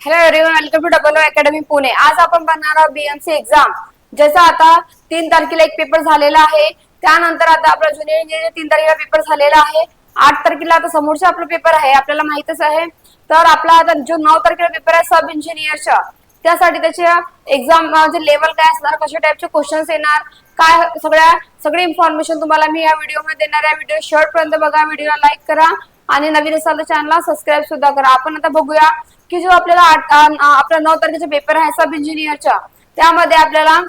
Hello everyone welcome to double academy Pune आज आपण बघणार आहोत बीएमसी एक्झाम ज्याचा आता तीन तारखेला एक पेपर झालेला आहे. त्यानंतर आता आपला ज्युनियर इंजिनियर तीन तारखेला पेपर झालेला आहे. आठ तारखेला आता समोरचा आपला पेपर आहे आपल्याला माहितच आहे. तर आपला आता जो नऊ तारखेला पेपर आहे सब इंजिनियरचा त्यासाठी त्याच्या एक्झाम जे लेवल काय असणार कशा टाईपचे क्वेश्चन्स येणार काय सगळ्या सगळी इन्फॉर्मेशन तुम्हाला मी या व्हिडिओमध्ये देणार आहे. व्हिडिओ शॉर्ट पर्यंत बघा व्हिडिओला लाईक करा. आणि नवीन असाल तर चॅनलला सबस्क्राईब सुद्धा करा. आपण आता बघूया की जो आपल्याला आठ आपला नऊ तारखेचा पेपर आहे सब इंजिनियरचा त्यामध्ये आपल्याला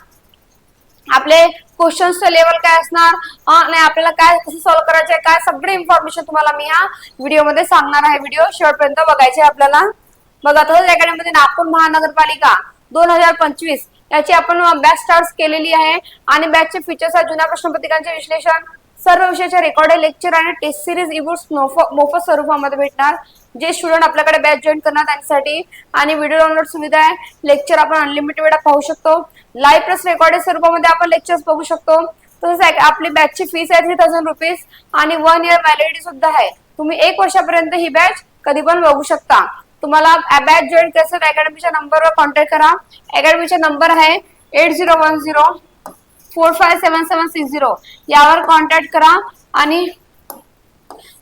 आपले क्वेश्चन्सचं लेवल काय असणार नाही आपल्याला काय कसं सॉल्व्ह करायचं आहे काय सगळी इन्फॉर्मेशन तुम्हाला मी ह्या व्हिडिओमध्ये सांगणार आहे. व्हिडिओ शेवटपर्यंत बघायचे आपल्याला. बघा तसंच अकॅडमीमध्ये नागपूर महानगरपालिका दोन हजार पंचवीस याची आपण बॅच स्टार्ट केलेली आहे. आणि बॅचचे फीचर्स आहेत जुन्या प्रश्नपत्रिकांचे विश्लेषण सर्व विषयाचे रेकॉर्डेड लेक्चर आणि टेस्ट सिरीज इबुक्स मोफत स्वरूपामध्ये भेटणार. जे स्टुडंट आपल्याकडे बॅच जॉईन करणार त्यांच्यासाठी. आणि व्हिडिओ डाउनलोड सुविधा आहे. लेक्चर आपण अनलिमिटेड वेळा पाहू शकतो. लाईव्ह प्लस रेकॉर्डेड स्वरूपामध्ये आपण लेक्चर्स बघू शकतो. तसंच आपली बॅचची फीस आहे थ्री थाउजंड रुपीज आणि वन इयर व्हॅलिडिटी सुद्धा आहे. तुम्ही एक वर्षापर्यंत ही बॅच कधी पण बघू शकता. तुम्हाला बॅच जॉईन करायचं अकॅडमीच्या नंबरवर कॉन्टॅक्ट करा. अकॅडमीचा नंबर आहे eight zero one zero four five seven seven six zero. यावर कॉन्टॅक्ट करा आणि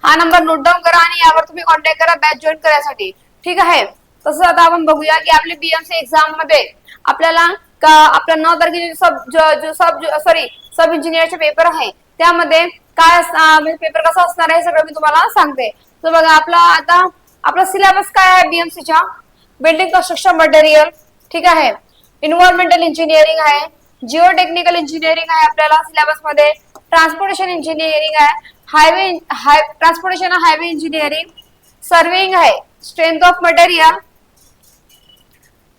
हा नंबर नोट डाऊन करा आणि यावर तुम्ही कॉन्टॅक्ट करा बॅच जॉईन करायसाठी. ठीक आहे? तसंच आता आपण बघूया की आपली बीएमसी एक्झाममध्ये आपल्याला का आपल्या नऊ तारखेचे सब जो सब सॉरी सब इंजिनियरचे पेपर आहे. त्यामध्ये काय असणार पेपर कसा असणार आहे हे सगळं मी तुम्हाला सांगते. तर बघा आपला आता आपला सिलेबस काय आहे बीएमसीच्या बिल्डिंग कन्स्ट्रक्शन मटेरियल ठीक आहे? इन्व्हायरमेंटल इंजिनिअरिंग आहे. जिओ टेक्निकल इंजिनिअरिंग आहे आपल्याला सिलेबसमध्ये. ट्रान्सपोर्टेशन इंजिनिअरिंग आहे. Highway high transportation highway engineering surveying आहे. Strength of material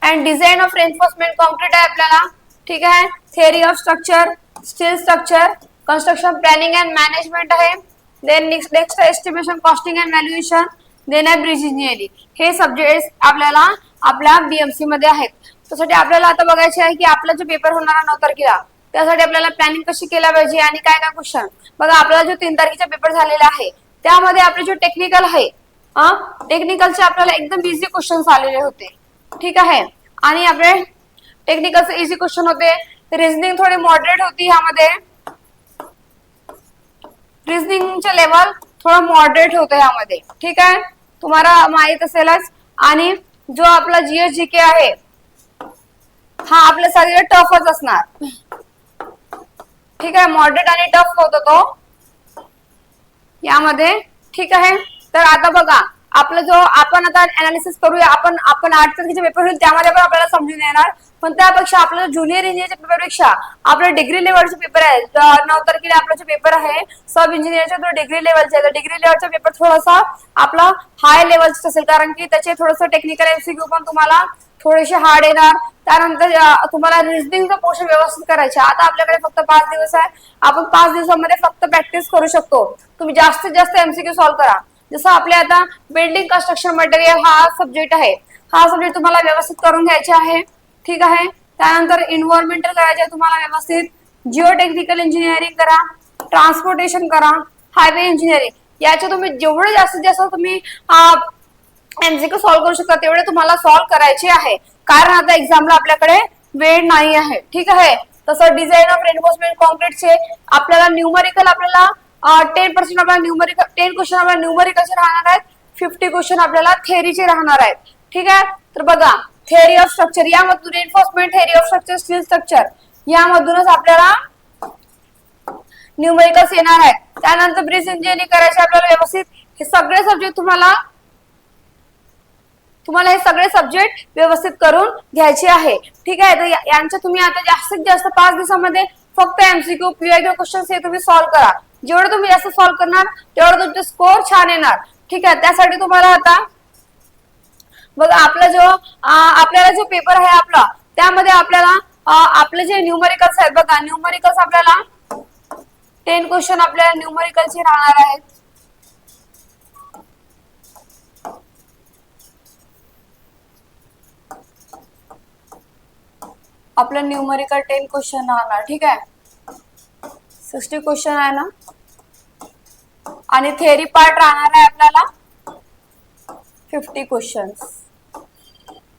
and design of enforcement concrete आहे आपल्याला. ठीक आहे? Theory of structure steel structure construction planning and management आहे. Then next next estimation costing and valuation then bridge engineering हे subject आपल्याला आपल्या BMC मध्ये आहेत. त्यासाठी आपल्याला आता बघायचे आहे की आपला जो पेपर होणार आहे नऊ तारखेला त्यासाठी आपल्याला प्लॅनिंग कशी केल्या पाहिजे आणि काय काय क्वेश्चन बघा आपला जो तीन तारखेचा पेपर झालेला आहे त्यामध्ये आपले जो टेक्निकल आहे टेक्निकलचे आपल्याला एकदम इझी क्वेश्चन आलेले होते. ठीक आहे? आणि आपले टेक्निकलचे इझी क्वेश्चन होते. रिझनिंग थोडी मॉडरेट होती ह्यामध्ये. रिझनिंगचे लेवल थोडं मॉडरेट होतं ह्यामध्ये. ठीक आहे? तुम्हाला माहीत असेलच. आणि जो आपला जीएस जी के आहे हा आपल्या सगळे टफच असणार. ठीक आहे मॉडरेट आणि टफ होतो तो. यामध्ये ठीक आहे? तर आता बघा आपला जो आपण आता अनालिसिस करूया आपण आपण आठ तारखेचे पेपर होईल त्यामध्ये पण आपल्याला समजून येणार. पण त्यापेक्षा आपल्याला ज्युनियर इंजिनियरच्या पेपरपेक्षा आपलं डिग्री लेवलचे पेपर आहे तर नऊ तारखेला आपला जो पेपर आहे सब इंजिनियरचा तो डिग्री लेवलचा आहे. तर डिग्री लेवलचा पेपर थोडासा आपला हाय लेवलचा असेल. कारण की त्याचे थोडंसं टेक्निकल एमसीक्यू पण तुम्हाला थोडेसे हार्ड येणार. त्यानंतर तुम्हाला रिझनिंगचा पोर्शन व्यवस्थित करायचे आता आपल्याकडे फक्त पाच दिवस आहे. आपण पाच दिवसामध्ये फक्त प्रॅक्टिस करू शकतो. तुम्ही जास्तीत जास्त एमसीक्यू सॉल्व्ह करा. जसं आपले आता बिल्डिंग कन्स्ट्रक्शन मटेरियल हा सब्जेक्ट आहे. हा सब्जेक्ट तुम्हाला व्यवस्थित करून घ्यायचे आहे. ठीक आहे? त्यानंतर इन्व्हायरमेंटल करायचे आहे तुम्हाला व्यवस्थित. जिओ टेक्निकल इंजिनिअरिंग करा. ट्रान्सपोर्टेशन करा. हायवे इंजिनिअरिंग याचे तुम्ही जेवढे जास्तीत जास्त तुम्ही एमसीक्यू सॉल्व्ह करू शकता तेवढे तुम्हाला सॉल्व्ह करायचे आहे. कारण आता एक्झामला आपल्याकडे वेळ नाही आहे. ठीक आहे? तसं डिझाईन ऑफ एन्फोर्समेंट कॉन्क्रीटचे आपल्याला न्यूमरिकल आपल्याला टेन पर्सेंट आपल्याला न्यूमरिक टेन क्वेश्चन आपल्याला न्यूमरिकलचे राहणार आहेत. फिफ्टी क्वेश्चन आपल्याला थेअरीचे राहणार आहेत. ठीक आहे? तर बघा थेअरी ऑफ स्ट्रक्चर यामधून enforcement theory of structure steel structure यामधूनच आपल्याला न्यूमरिकल्स येणार आहेत. त्यानंतर ब्रिज इंजिनिअरिंग करायचे आपल्याला व्यवस्थित. हे सगळे सब्जेक्ट तुम्हाला तुम्हाला हे सगळे सब्जेक्ट व्यवस्थित करून घ्यायचे आहे. ठीक आहे? तर यांचे तुम्ही आता जास्तीत जास्त पाच दिवसामध्ये फक्त एमसीक्यू पीआयक्यू क्वेश्चन हे तुम्ही सॉल्व्ह करा. जेवढं तुम्ही जास्त सॉल्व्ह करणार तेवढं तुमचे स्कोर छान येणार. ठीक आहे? त्यासाठी तुम्हाला आता बघा आपला जो आपल्याला जो पेपर आहे आपला त्यामध्ये आपल्याला आपले जे न्यूमरिकल्स आहेत बघा न्यूमरिकल्स आपल्याला टेन क्वेश्चन आपल्याला न्यूमरिकलचे राहणार आहेत. आपलं न्यूमरिकल टेन क्वेश्चन राहणार ठीक आहे? सिक्स्टी क्वेश्चन आहे ना? आणि थेअरी पार्ट राहणार आहे आपल्याला फिफ्टी क्वेश्चन्स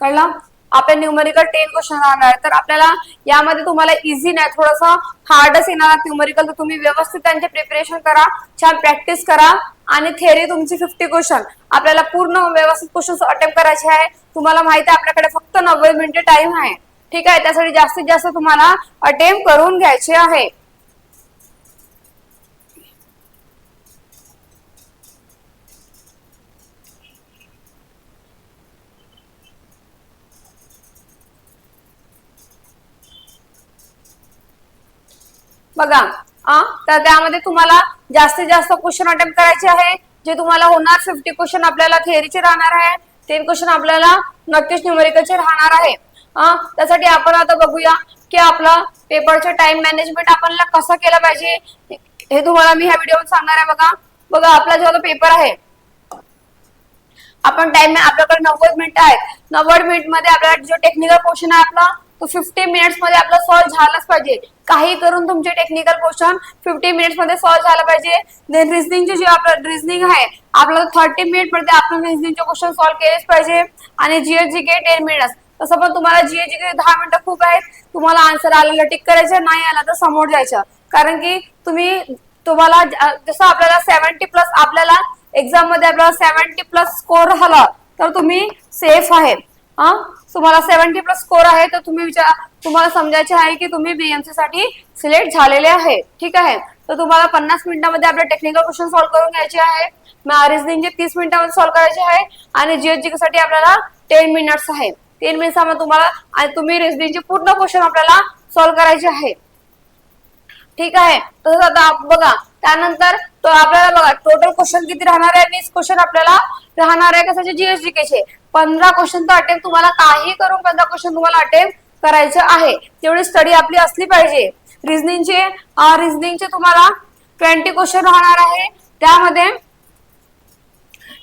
कळलं? आपल्या न्यूमेरिकल टेन क्वेश्चन राहणार. तर आपल्याला यामध्ये तुम्हाला इझी नाही थोडंसं हार्डच येणार न्यूमेरिकल तर तुम्ही व्यवस्थित त्यांचे प्रिपरेशन करा छान प्रॅक्टिस करा आणि थेअरी तुमची फिफ्टी क्वेश्चन आपल्याला पूर्ण व्यवस्थित क्वेश्चन अटेम्प्ट करायचे आहे. तुम्हाला माहिती आहे आपल्याकडे फक्त नव्वद मिनिटे टाइम आहे. ठीक आहे? त्यासाठी जास्तीत जास्त तुम्हाला अटेम्प्ट करून घ्यायचे आहे. बघा तर त्यामध्ये तुम्हाला जास्तीत जास्त क्वेश्चन अटेम्प्ट करायचे आहे. जे तुम्हाला होणार फिफ्टी क्वेश्चन आपल्याला थिअरीचे राहणार आहे. टेन क्वेश्चन आपल्याला नक्कीच न्यूमेरिकलचे राहणार आहे. त्यासाठी आपण आता बघूया की आपला पेपरचे टाइम मॅनेजमेंट आपल्याला कसं केलं पाहिजे. हे तुम्हाला मी ह्या व्हिडिओ सांगणार आहे बघा. बघा आपला जो पेपर आहे आपण टाइम आपल्याकडे नव्वद मिनिटं आहेत. नव्वद मिनिटमध्ये आपल्याला जो टेक्निकल क्वेश्चन आहे आपला तो फिफ्टी मिनिट्समध्ये आपला सॉल्व्ह झालाच पाहिजे. काही करून तुमचे टेक्निकल क्वेश्चन फिफ्टी मिनिट्समध्ये सॉल्व्ह झाला पाहिजे. देन रिझनिंगचे जे आपलं रिझनिंग आहे आपल्याला थर्टी मिनिटमध्ये आपण रिझनिंगचे क्वेश्चन सॉल्व्ह केलेच पाहिजे. आणि जीएसजी के टेन मिनिट्स तसं पण तुम्हाला जीएसजी के दहा मिनिटं खूप आहेत. तुम्हाला आन्सर आलेला टिक करायचं नाही आला तर समोर जायचं. कारण की तुम्ही तुम्हाला जसं आपल्याला सेव्हन्टी प्लस आपल्याला एक्झाममध्ये आपल्याला सेव्हन्टी प्लस स्कोर झाला तर तुम्ही सेफ आहे. हा तुम्हाला सेव्हन्टी प्लस स्कोर आहे तर तुम्ही विचार तुम्हाला समजायचे आहे की तुम्ही बीएमसी साठी सिलेक्ट झालेले आहे. ठीक आहे? तर तुम्हाला पन्नास मिनिटांमध्ये आपले टेक्निकल क्वेश्चन सॉल्व्ह करून घ्यायचे आहे. रिझनिंगचे तीस मिनिटांमध्ये सॉल्व्ह करायचे आहे. आणि जीएसजी साठी आपल्याला टेन मिनिट्स आहे. तीन मिनिट्समध्ये तुम्हाला आणि तुम्ही रिझनिंगचे पूर्ण क्वेश्चन आपल्याला सॉल्व्ह करायचे आहे. ठीक आहे? तसंच आता बघा त्यानंतर तो आपल्याला बघा टोटल क्वेश्चन किती राहणार आहे? वीस क्वेश्चन आपल्याला राहणार आहे कशाचे? जीएसजी केचे पंधरा क्वेश्चन तर अटेम्प्ट तुम्हाला काही करून पंधरा क्वेश्चन तुम्हाला अटेम्प्ट करायचे आहे. तेवढी स्टडी आपली असली पाहिजे. रिझनिंगचे रिझनिंगचे तुम्हाला ट्वेंटी क्वेश्चन राहणार आहे. त्यामध्ये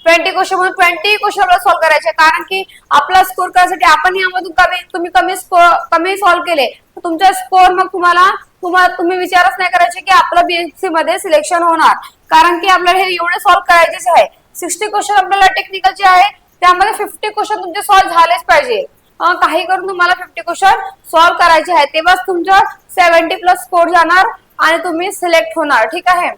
ट्वेंटी क्वेश्चन म्हणून ट्वेंटी क्वेश्चन आपल्याला सॉल्व्ह करायचे कारण की आपला स्कोर करायसाठी आपण यामधून कमी तुम्ही कमी स्कोर कमी सॉल्व्ह केले. तर तुमचा स्कोर मग तुम्हाला तुम्हाला तुम्ही विचारच नाही करायचे की आपलं बीएससी मध्ये सिलेक्शन होणार. कारण की आपल्याला हे एवढे सॉल्व्ह करायचेच आहे. सिक्स्टी क्वेश्चन आपल्याला टेक्निकलचे आहे. त्यामध्ये फिफ्टी क्वेश्चन तुमचे सॉल्व्ह झालेच पाहिजे. काही करून तुम्हाला फिफ्टी क्वेश्चन सॉल्व्ह करायचे आहे. तेव्हाच तुमचं सेव्हन्टी प्लस स्कोर जाणार आणि तुम्ही सिलेक्ट होणार. ठीक आहे?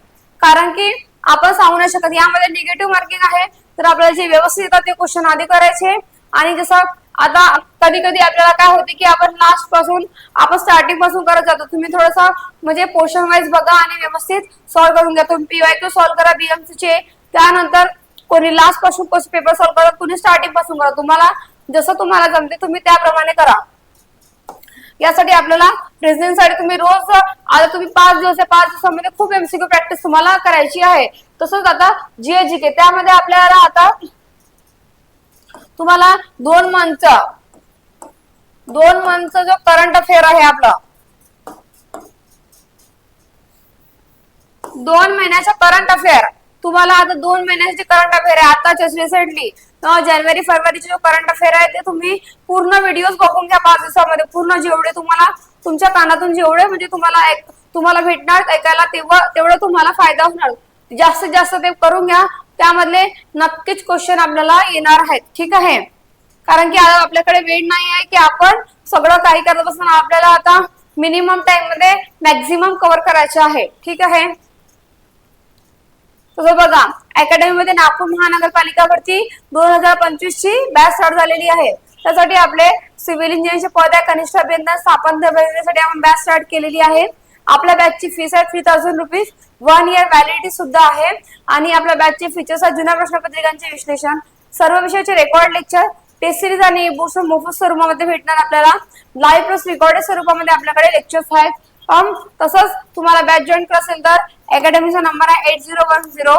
कारण की आपण सांगू नाही शकत. यामध्ये निगेटिव्ह मार्किंग आहे. तर आपल्याला जे व्यवस्थित येतात ते क्वेश्चन आधी करायचे. आणि जसं आता कधी कधी आपल्याला काय होते की आपण लास्टपासून आपण स्टार्टिंगपासून करत जातो. तुम्ही थोडासा म्हणजे पोर्शन वाईज बघा आणि व्यवस्थित सॉल्व्ह करून घ्या. तुम्ही पीवाय टू सॉल्व्ह करा बीएमसी चे. त्यानंतर कोणी लास्टपासून पेपर सॉल्व्ह करा कोणी स्टार्टिंगपासून करा. तुम्हाला जसं तुम्हाला जमते तुम्ही त्याप्रमाणे करा. यासाठी आपल्याला रिझनिंगसाठी तुम्ही रोज आता तुम्ही पाच दिवस पाच दिवसामध्ये खूप एमसीक्यू प्रॅक्टिस तुम्हाला करायची आहे. तसंच आता जीएजी के त्यामध्ये आपल्याला आता तुम्हाला दोन मंथचा दोन मंथचा जो करंट अफेअर आहे आपला दोन महिन्याचा करंट अफेअर तुम्हाला आता दोन महिन्याचे करंट अफेअर आहे आताच रिसेंटली जानेवारी फेब्रुवारीचे जो करंट अफेअर आहे ते तुम्ही पूर्ण व्हिडिओज बघून घ्या पाच दिवसामध्ये. पूर्ण जेवढे तुम्हाला तुमच्या कानातून जेवढे म्हणजे तुम्हाला ऐक- तुम्हाला भेटणार ऐकायला तेव्हा तेवढं तुम्हाला फायदा होणार. जास्तीत जास्त ते करून घ्या. त्यामधले नक्कीच क्वेश्चन आपल्याला येणार आहेत. ठीक आहे? कारण की आपल्याकडे वेळ नाही आहे की आपण सगळं काही करत असताना आपल्याला आता मिनिमम टाइममध्ये मॅक्झिमम कव्हर करायचे आहे. ठीक आहे? तसं बघा अकॅडमी मध्ये नागपूर महानगरपालिका भरती दोन हजार पंचवीस ची बॅच स्टार्ट झालेली आहे. त्यासाठी आपले सिव्हिल इंजिनिअरचे पद आहे. कनिष्ठ अभियंता स्थापन करण्यासाठी आपण बॅच स्टार्ट केलेली आहे. आपल्या बॅचची फीस आहे three thousand rupees one year validity सुद्धा आहे. आणि आपल्या बॅचचे फीचर्स आहेत जुन्या प्रश्नपत्रिकांचे विश्लेषण सर्व विषयाचे रेकॉर्ड लेक्चर टेस्ट सिरीज आणि बुक्स मोफत स्वरूपामध्ये भेटणार आपल्याला. लाईव्ह प्लस रेकॉर्डेड स्वरूपामध्ये आपल्याकडे लेक्चर्स आहेत. तसंच तुम्हाला बॅच जॉईन असेल तर अकॅडमीचा नंबर आहे eight zero one zero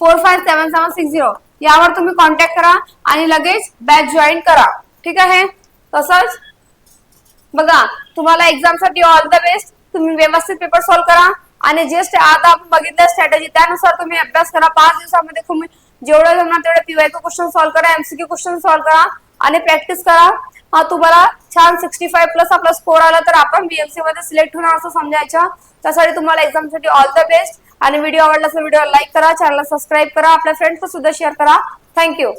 four five seven seven six zero यावर तुम्ही कॉन्टॅक्ट करा आणि लगेच बॅच जॉईन करा. ठीक आहे? तसंच बघा तुम्हाला एक्झामसाठी ऑल द बेस्ट तुम्ही व्यवस्थित पेपर सॉल्व्ह करा. आणि जे आता आपण बघितलं स्ट्रॅटेजी त्यानुसार तुम्ही अभ्यास करा. पाच दिवसामध्ये तुम्ही जेवढं जमणार तेवढे पीवायको क्वेश्चन सॉल्व्ह करा एमसीक्यू क्वेश्चन सॉल्व्ह करा आणि प्रॅक्टिस करा. हा तुम्हाला छान सिक्स्टी फाय प्लस आपला स्कोर आला तर आपण बीएमसी मध्ये सिलेक्ट होणार असं समजायचं. त्यासाठी तुम्हाला एक्झामसाठी ऑल द बेस्ट आणि व्हिडिओ आवडला तर व्हिडिओ लाईक करा. चॅनलला सबस्क्राईब करा. आपल्या फ्रेंड्स सुद्धा शेअर करा. थँक्यू